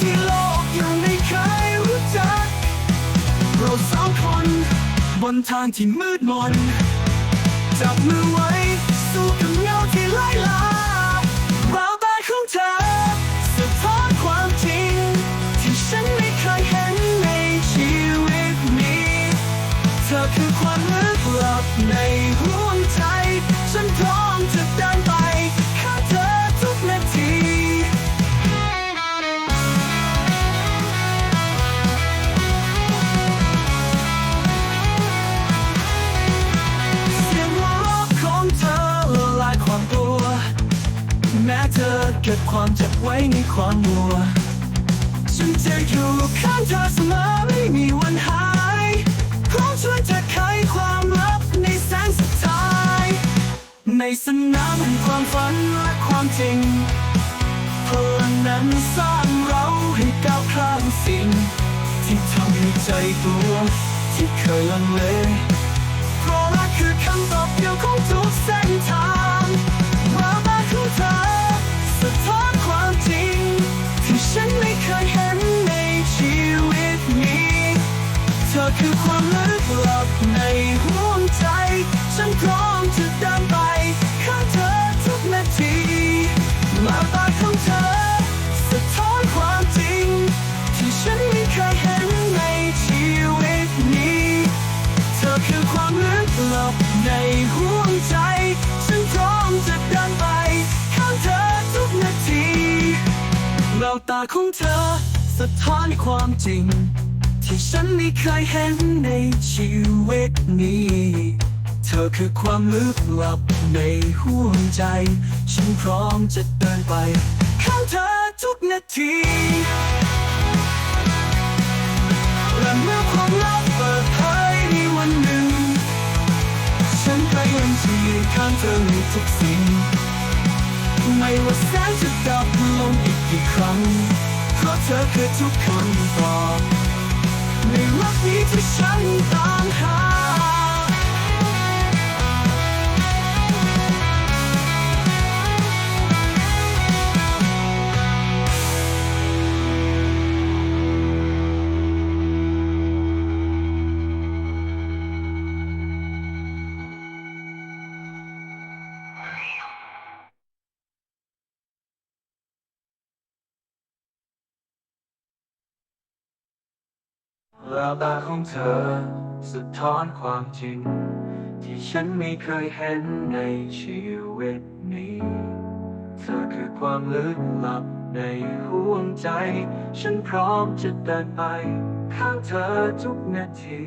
ที่โลกยังไม่เคยรู้จัก เราสองคน บนทางที่มืดมนจับมือไว้ ก็บความเจ็บไว้ในความมัวฉันจะอยู่ข้างเธอเสมอไม่มีวันหายพร้อมช่วยเธอไขความลับในแสงสุดท้าย ในสนามแห่งความฝันและความจริงพลังนั้นสร้างเราให้ก้าวข้ามสิ่ง ที่ทำให้ใจกลัวที่เคยลังเล ลึกลับในหัวใจ ฉันพร้อมจะเดินไป ข้างเธอทุกนาที มาตาของเธอ สะท้อนความจริง ที่ฉันไม่เคยเห็นในชีวิตนี้ เธอคือความลึกลับในหัวใจ ฉันพร้อมจะเดินไป ข้างเธอทุกนาทีแววตาของเธอ สะท้อนความจริง ที่ฉันไม่เคยเห็นในชีวิตนี้ เธอคือความลึกลับในหัวใจ ฉันพร้อมจะเดินไปข้างเธอทุกนาทีและเมื่อความลับเปิดเผยในวันหนึ่ง ฉันก็ยังจะยืนข้างเธอในทุกสิ่ง ไม่ว่าแสงจะดับลงอีกกี่ครั้ง เพราะเธอคือทุกคำตอบใน นี้ แววตาของเธอ สะท้อนความจริง ที่ฉันไม่เคยเห็นในชีวิตนี้ เธอคือความลึกลับในหัวใจ ฉันพร้อมจะเดินไป ข้างเธอทุกนาที